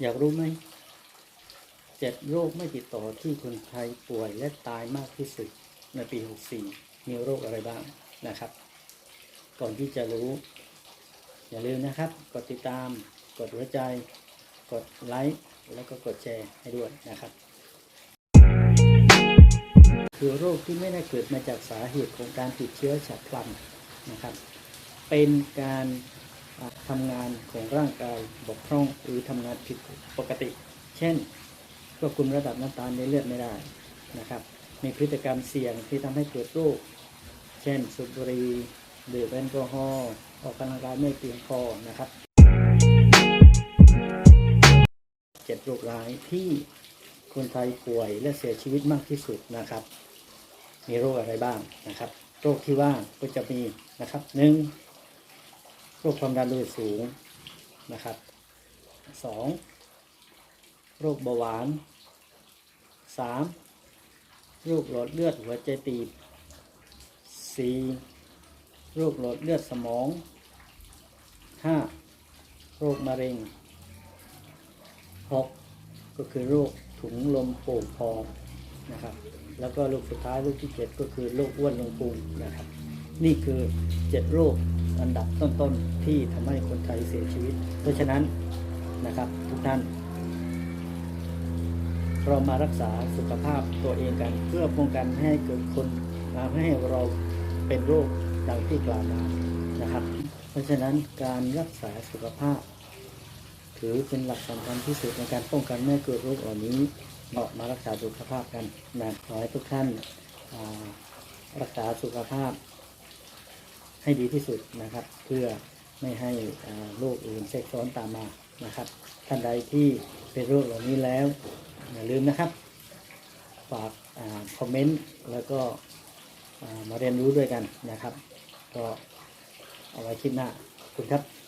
อยากรู้ไหมเจ็ดโรคไม่ติดต่อที่คนไทยป่วยและตายมากที่สุดในปี 64 มีโรคอะไรบ้างนะครับ ก่อนที่จะรู้ อย่าลืมนะครับ กดติดตาม กดหัวใจ กดไลค์แล้วก็กดแชร์ให้ด้วยนะครับ คือโรคที่ไม่ได้เกิดมาจากสาเหตุของการติดเชื้อฉับพลันนะครับ เป็นการ ทำงานของร่างกายบกพร่องหรือทำงานผิดปกติ เช่นควบคุมระดับน้ำตาลในเลือดไม่ได้นะครับ มีพฤติกรรมเสี่ยงที่ทำให้เกิดโรค เช่นสูบบุหรี่ดื่มแอลกอฮอล์ออกกำลังกายไม่เพียงพอนะครับเจ็ดโรคร้ายที่คนไทยป่วยและเสียชีวิตมากที่สุดนะครับ มีโรคอะไรบ้างนะครับ โรคที่ว่าก็จะมีนะครับหนึ่ง โรคความดันโลหิตสูงนะครับสองโรคเบาหวานสามโรคหลอดเลือดหัวใจตีบสี่โรคหลอดเลือดสมองห้าโรคมะเร็งหกก็คือโรคถุงลมโป่งพองนะครับ แล้วก็โรคสุดท้ายโรคที่เจ็ดก็คือโรคอ้วนลงพุงนะครับ นี่คือเจ็ดโรค อันดับต้นๆที่ทำให้คนไทยเสียชีวิต เพราะฉะนั้นนะครับทุกท่าน เรามารักษาสุขภาพตัวเองกัน เพื่อป้องกันไม่ให้เกิดคนมาให้เราเป็นโรคดังที่กล่าวมานะครับ เพราะฉะนั้นการรักษาสุขภาพ ถือเป็นหลักสำคัญที่สุดในการป้องกันไม่ให้เกิดโรคเหล่านี้เหมาะมารักษาสุขภาพกันนะขอให้ทุกท่านรักษาสุขภาพ ให้ดีที่สุดนะครับ เพื่อไม่ให้โรคอื่นแทรกซ้อนตามมานะครับ ท่านใดที่เป็นโรคเหล่านี้แล้วอย่าลืมนะครับฝากอคอมเมนต์แล้วก็มาเรียนรู้ด้วยกันนะครับ ก็เอาไว้คลิปหน้าคุณครับ